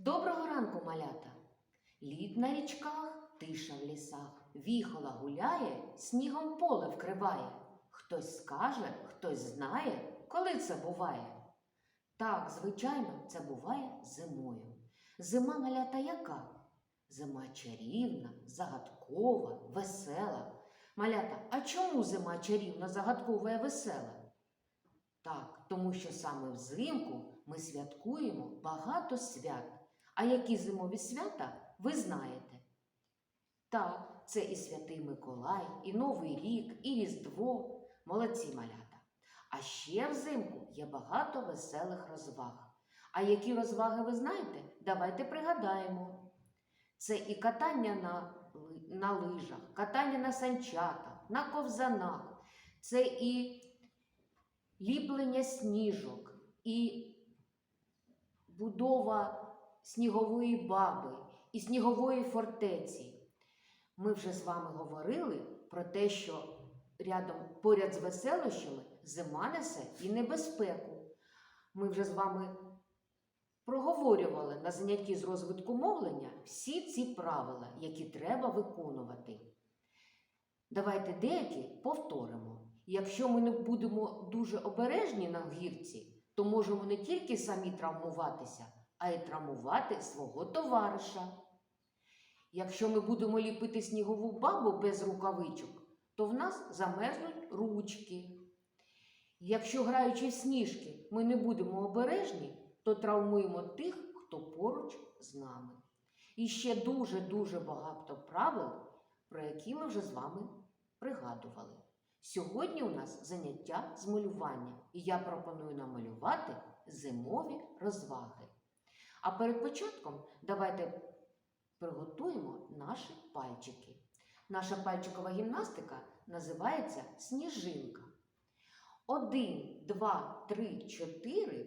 Доброго ранку, малята! Лід на річках, тиша в лісах, віхола гуляє, снігом поле вкриває. Хтось скаже, хтось знає, коли це буває. Так, звичайно, це буває зимою. Зима малята яка? Зима чарівна, загадкова, весела. Малята, а чому зима чарівна, загадкова і весела? Так, тому що саме взимку ми святкуємо багато свят. А які зимові свята ви знаєте? Так, це і Святий Миколай, і Новий рік, і Різдво. Молодці малята. А ще взимку є багато веселих розваг. А які розваги ви знаєте? Давайте пригадаємо. Це і катання на, на лижах, катання на санчатах, на ковзанах, це і ліплення сніжок, і будова снігової баби і снігової фортеці. Ми вже з вами говорили про те, що рядом поряд з веселощами зима несе і небезпеку. Ми вже з вами проговорювали на занятті з розвитку мовлення всі ці правила, які треба виконувати. Давайте деякі повторимо. Якщо ми не будемо дуже обережні на гірці, то можемо не тільки самі травмуватися, а й травмувати свого товариша. Якщо ми будемо ліпити снігову бабу без рукавичок, то в нас замерзнуть ручки. Якщо граючи в сніжки, ми не будемо обережні, то травмуємо тих, хто поруч з нами. І ще дуже-дуже багато правил, про які ми вже з вами пригадували. Сьогодні у нас заняття з малювання, і я пропоную намалювати зимові розваги. А перед початком давайте приготуємо наші пальчики. Наша пальчикова гімнастика називається сніжинка. Один, два, три, чотири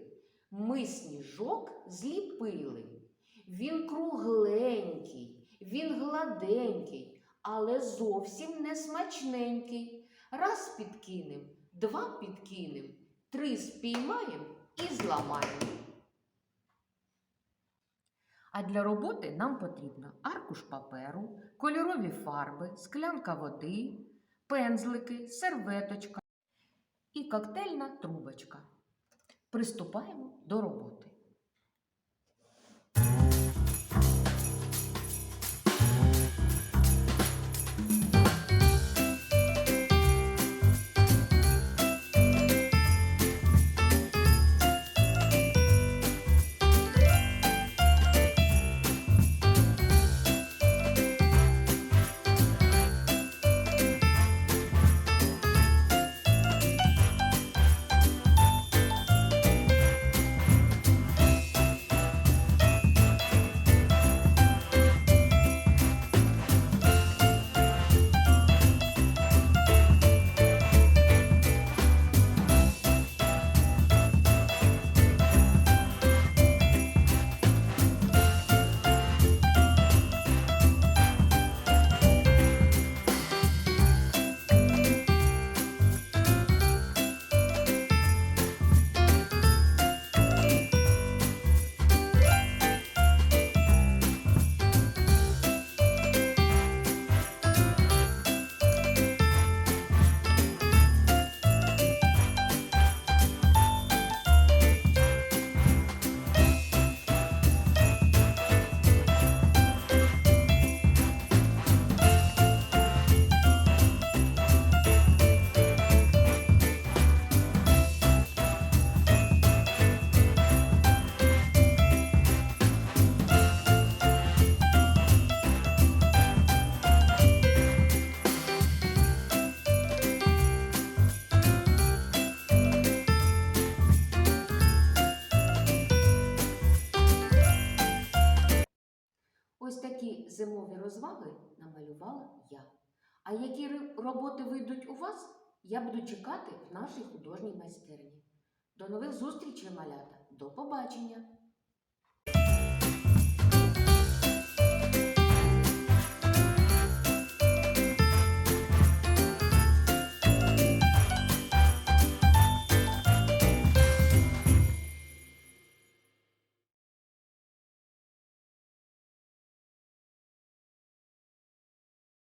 ми сніжок зліпили. Він кругленький, він гладенький, але зовсім не смачненький. Раз підкинем, два підкинем, три спіймаємо і зламаємо. А для роботи нам потрібно аркуш паперу, кольорові фарби, склянка води, пензлики, серветочка і коктейльна трубочка. Приступаємо до роботи. Зимові розваги намалювала я. А які роботи вийдуть у вас, я буду чекати в нашій художній майстерні. До нових зустрічей, малята! До побачення!